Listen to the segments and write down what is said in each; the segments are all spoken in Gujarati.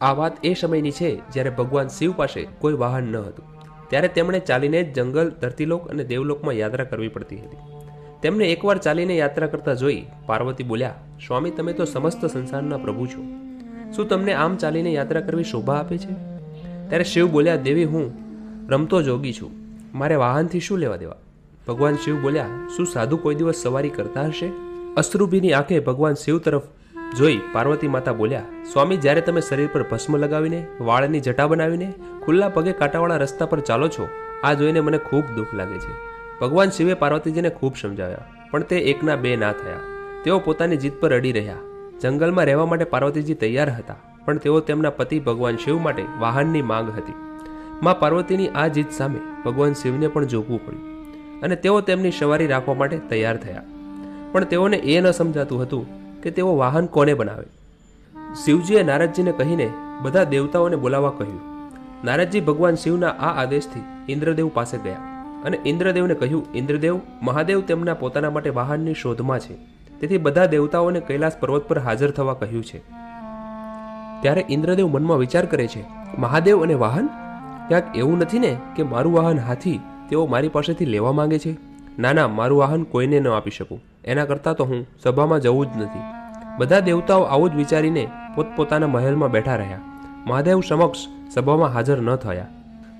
આ વાત એ સમયની છે જ્યારે ભગવાન શિવ પાસે કોઈ વાહન ન હતું. ત્યારે તેમણે ચાલીને જ જંગલ, ધરતીલોક અને દેવલોકમાં યાત્રા કરવી પડતી હતી. તેમને એકવાર ચાલીને યાત્રા કરતા જોઈ પાર્વતી બોલ્યા, સ્વામી, તમે તો સમસ્ત સંસારના પ્રભુ છો. શું તમને આમ ચાલીને યાત્રા કરવી શોભા આપે છે? ત્યારે શિવ બોલ્યા, દેવી, હું રમતો જોગી છું. મારે વાહનથી શું લેવા દેવા? ભગવાન શિવ બોલ્યા, શું સાધુ કોઈ દિવસ સવારી કરતા હશે? અશ્રુભીની આંખે ભગવાન શિવ તરફ જોઈ પાર્વતી માતા બોલ્યા, સ્વામી, જ્યારે તમે શરીર પર ભસ્મ લગાવીને, વાળની જટા બનાવીને, ખુલ્લા પગે કાંટાવાળા રસ્તા પર ચાલો છો, આ જોઈને મને ખૂબ દુઃખ લાગે છે. ભગવાન શિવે પાર્વતીજીને ખૂબ સમજાવ્યા, પણ તે એકના બે ના થયા. તેઓ પોતાની જીત પર અડી રહ્યા. જંગલમાં રહેવા માટે પાર્વતીજી તૈયાર હતા, પણ તેઓ તેમના પતિ ભગવાન શિવ માટે વાહનની માંગ હતી. માં પાર્વતીની આ જીત સામે ભગવાન શિવને પણ જોગવું પડ્યું અને તેઓ તેમની સવારી રાખવા માટે તૈયાર થયા. પણ તેઓને એ ન સમજાતું હતું કે તેઓ વાહન કોને બનાવે? શિવજીએ નારદજીને કહીને બધા દેવતાઓને બોલાવવા કહ્યું. નારદજી ભગવાન શિવના આ આદેશથી ઇન્દ્રદેવ પાસે ગયા અને ઇન્દ્રદેવને કહ્યું, ઇન્દ્રદેવ, મહાદેવ તેમના પોતાના માટે વાહનની શોધમાં છે. તેથી બધા દેવતાઓને કૈલાસ પર્વત પર હાજર થવા કહ્યું છે. ત્યારે ઇન્દ્રદેવ મનમાં વિચાર કરે છે, મહાદેવ અને વાહન? ક્યાંક એવું નથી ને કે મારું વાહન હાથી તેઓ મારી પાસેથી લેવા માંગે છે? ના ના, મારું વાહન કોઈને ન આપી શકું. એના કરતાં તો હું સભામાં જવું જ નથી. બધા દેવતાઓ આવું જ વિચારીને પોતપોતાના મહેલમાં બેઠા રહ્યા. મહાદેવ સમક્ષ સભામાં હાજર ન થયા.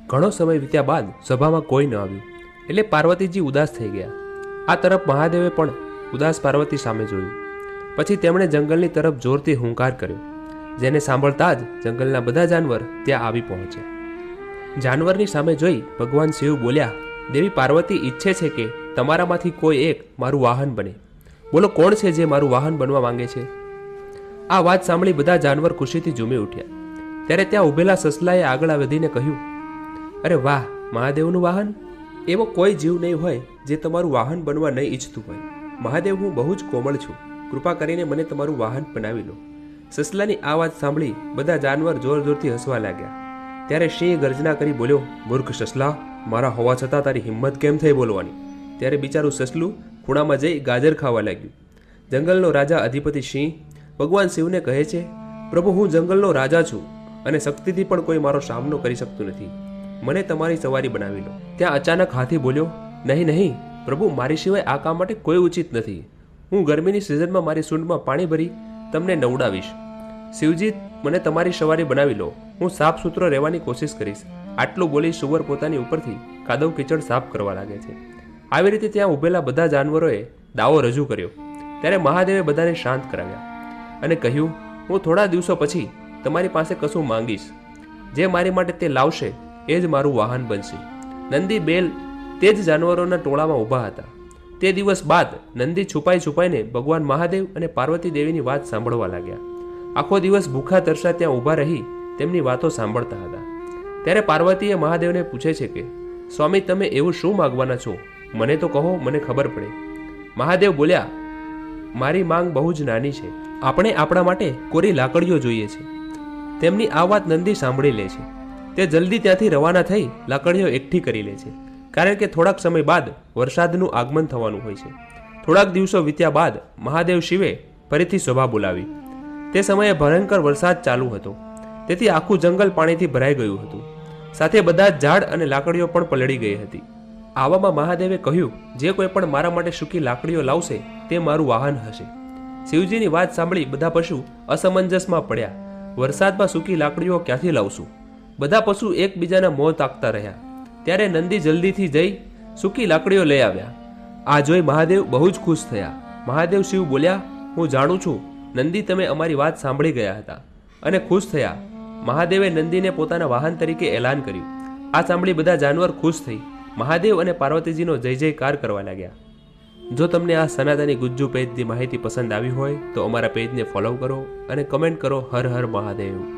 ઘણો સમય વીત્યા બાદ સભામાં કોઈ ન આવ્યું. એટલે પાર્વતીજી ઉદાસ થઈ ગયા. આ તરફ મહાદેવે પણ ઉદાસ પાર્વતી સામે જોયું. પછી તેમણે જંગલની તરફ જોરથી હુંકાર કર્યો, જેને સાંભળતા જ જંગલના બધા જાનવર ત્યાં આવી પહોંચ્યા. જાનવરની સામે જોઈ ભગવાન શિવ બોલ્યા, દેવી પાર્વતી, ઈચ્છે છે કે તમારામાંથી કોઈ એક મારું વાહન બને. બોલો, કોણ છે જે મારું વાહન બનવા માંગે છે? આ વાત સાંભળી બધા જાનવર ખુશીથી ઝૂમી ઉઠ્યા. ત્યારે ત્યાં ઊભેલા સસલાએ આગળ વધીને કહ્યું, અરે વાહ, મહાદેવનું વાહન? એવો કોઈ જીવ નહીં હોય જે તમારું વાહન બનવા નહીં ઈચ્છતું હોય. મહાદેવ, હું બહુ જ કોમળ છું. કૃપા કરીને મને તમારું વાહન બનાવી લો. સસલાની આ વાત સાંભળી બધા જાનવર જોર જોરથી હસવા લાગ્યા. ત્યારે સિંહ ગર્જના કરી બોલ્યો, મૂર્ખ સસલા, મારા હોવા છતાં તારી હિંમત કેમ થઈ બોલવાની? ત્યારે બિચારું સસલું ખૂણામાં જઈ ગાજર ખાવા લાગ્યું. જંગલનો રાજા અધિપતિ સિંહ, ભગવાન શિવને કહે છે, પ્રભુ, હું જંગલનો રાજા છું અને શક્તિથી પણ કોઈ મારો સામનો કરી શકતું નથી. મને તમારી સવારી બનાવી લો. ત્યાં અચાનક હાથી બોલ્યો, નહીં નહીં, પ્રભુ, મારી સિવાય આ કામ માટે કોઈ ઉચિત નથી. હું ગરમીની સિઝનમાં મારી સૂંઢમાં પાણી ભરી તમને નવડાવીશ. શિવજી, મને તમારી સવારી બનાવી લો. હું સાફ સુથરો રહેવાની કોશિશ કરીશ. આટલું બોલી સુવર પોતાની ઉપરથી કાદવ કિચડ સાફ કરવા લાગે છે. આવી રીતે ત્યાં ઊભેલા બધા જાનવરોએ દાવો રજૂ કર્યો. ત્યારે મહાદેવે બધાને શાંત કરાવ્યા અને કહ્યું, હું થોડા દિવસો પછી તમારી પાસે કશું માંગીશ. જે મારી માટે તે લાવશે, એ જ મારું વાહન બનશે. નંદી બેલ તે જ જાનવરોના ટોળામાં ઊભા હતા. તે દિવસ બાદ નંદી છુપાઈ છુપાઈને ભગવાન મહાદેવ અને પાર્વતી દેવીની વાત સાંભળવા લાગ્યા. આખો દિવસ ભૂખા તરસા ત્યાં ઊભા રહી તેમની વાતો સાંભળતા હતા. ત્યારે પાર્વતીએ મહાદેવને પૂછે છે કે, સ્વામી, તમે એવું શું માગવાના છો? મને તો કહો, મને ખબર પડે. મહાદેવ બોલ્યા, મારી માંગ બહુ જ નાની છે. આપણે આપણા માટે કોરી લાકડીઓ જોઈએ છે. તેમની આ વાત નંદી સાંભળી લે છે. તે જલ્દી ત્યાંથી રવાના થઈ લાકડીઓ એકઠી કરી લે છે. કારણ કે થોડાક સમય બાદ વરસાદનું આગમન થવાનું હોય છે. થોડાક દિવસો વીત્યા બાદ મહાદેવ શિવે ફરીથી શોભા બોલાવી. તે સમયે ભયંકર વરસાદ ચાલુ હતો. તેથી આખું જંગલ પાણીથી ભરાઈ ગયું હતું. સાથે બધા જ ઝાડ અને લાકડીઓ પણ પલળી ગઈ હતી. આવામાં મહાદેવે કહ્યું, જે કોઈ પણ મારા માટે સૂકી લાકડીઓ લાવશે, તે મારું વાહન હશે. શિવજીની વાત સાંભળી બધા પશુ અસમંજસમાં પડ્યા. વરસાદમાં સૂકી લાકડીઓ ક્યાંથી લાવશું? બધા પશુ એકબીજાના મોં તાકતા રહ્યા. ત્યારે નંદી જલ્દીથી જઈ સૂકી લાકડીઓ લઈ આવ્યા. આ જોઈ મહાદેવ બહુ જ ખુશ થયા. મહાદેવ શિવ બોલ્યા, હું જાણું છું, નંદી તમે અમારી વાત સાંભળી ગયા હતા. અને ખુશ થયા. મહાદેવે નંદીને પોતાના વાહન તરીકે એલાન કર્યું. આ સાંભળી બધા જાનવર ખુશ થઈ. મહાદેવ અને પાર્વતીજીનો જય જયકાર કરવા લાગ્યા. જો તમને આ સનાતની ગુજ્જુ પેજની માહિતી પસંદ આવી હોય, તો અમારા પેજને ફોલો કરો અને કમેન્ટ કરો હર હર મહાદેવ.